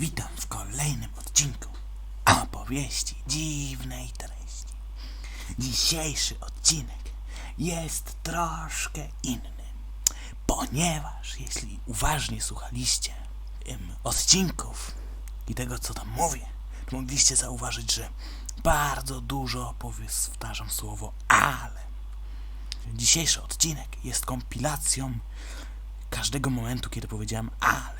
Witam w kolejnym odcinku opowieści dziwnej treści. Dzisiejszy odcinek jest troszkę inny, ponieważ jeśli uważnie słuchaliście odcinków i tego, co tam mówię, to mogliście zauważyć, że bardzo dużo powtarzam słowo ale. Dzisiejszy odcinek jest kompilacją każdego momentu, kiedy powiedziałem ale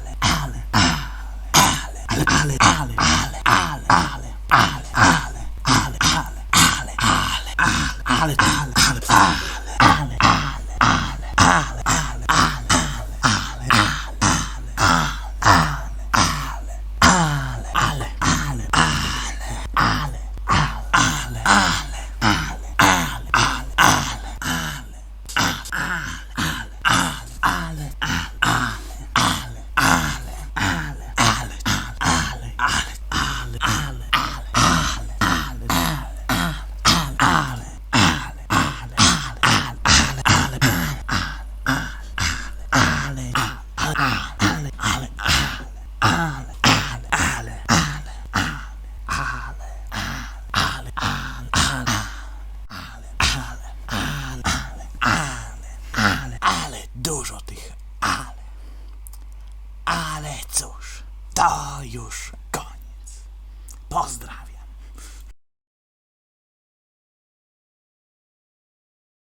Alex，Alex。Dużo tych ale. Ale cóż, to już koniec. Pozdrawiam.